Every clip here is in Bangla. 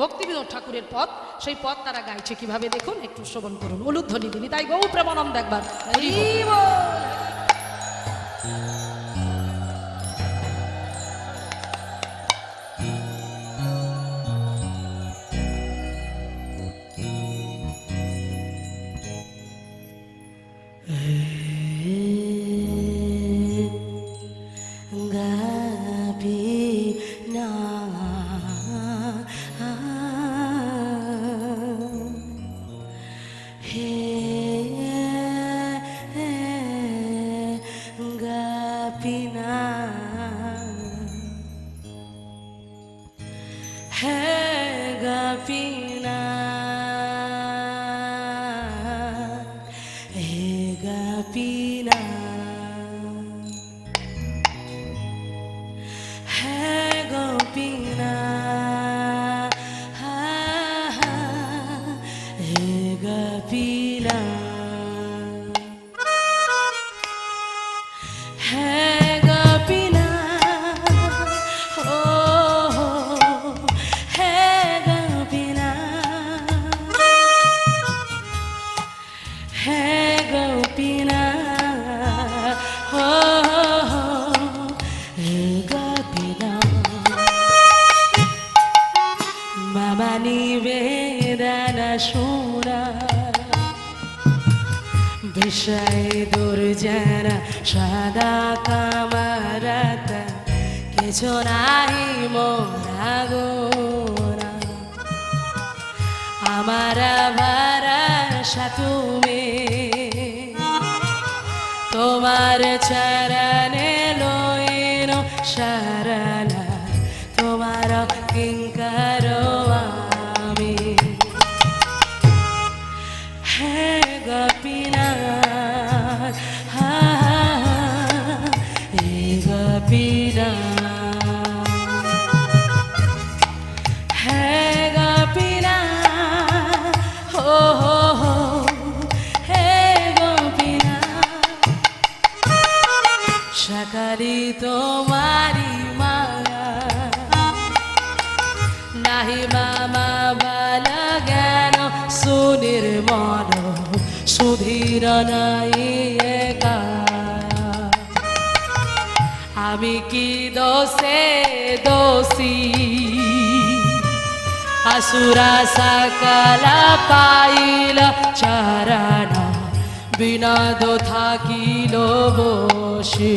ভক্তিবিনোদ ঠাকুরের পথ, সেই পথ তারা গাইছে। কীভাবে দেখুন? একটু শ্রবণ করুন। উলুধ্বনি দিনী তাই গৌ প্রেমানন্দ একবার Pina, Rega Pina. Mama নিবেদনা শোনা বিষয় দুর্জনা সাদা কামারাত কিছু নাই মোরা গোরা। আমার ভরসা তুমি তোমার চরণে সকালি তোমারি মায়া। নাহি মামা বাল জ্ঞান, সুনির মন, সুধীর নাই আমি কি দোষে দোষী? আসুরা সকল পাইল চরণ বিনাদ থাকিল বসে।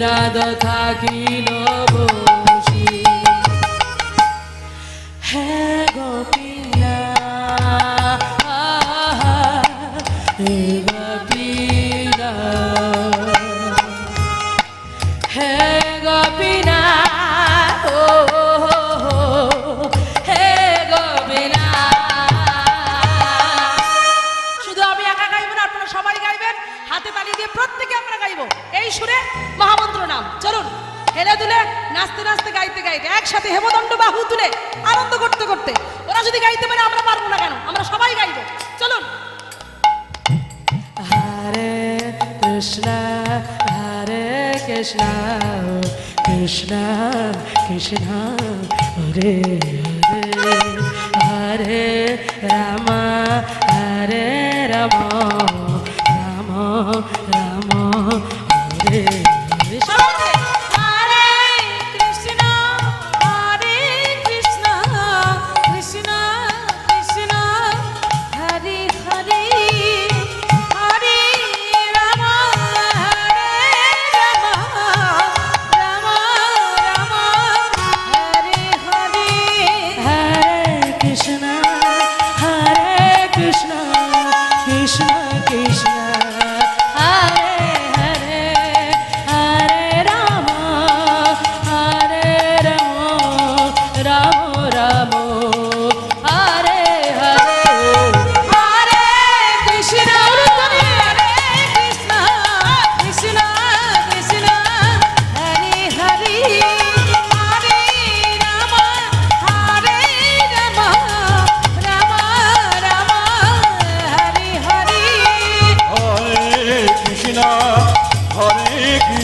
বিনাদ থাকিল বসি। হে গোপীনা গোপীনা হে দিয়ে প্রত্যেকে আমরা গাইবো। এই সুরে মহামন্ত্র নাম। চলুন, হেলে দুলে নাচতে নাচতে গাইতে গাইতে একসাথে হেমদণ্ড বাহু তুলে আনন্দ করতে করতে, ওরা যদি গাইতে পারে, আমরা পারব না কেন? আমরা সবাই গাইবো। চলুন। হরে কৃষ্ণ হরে কৃষ্ণ কৃষ্ণ কৃষ্ণ, হরে হরে হরে রাম।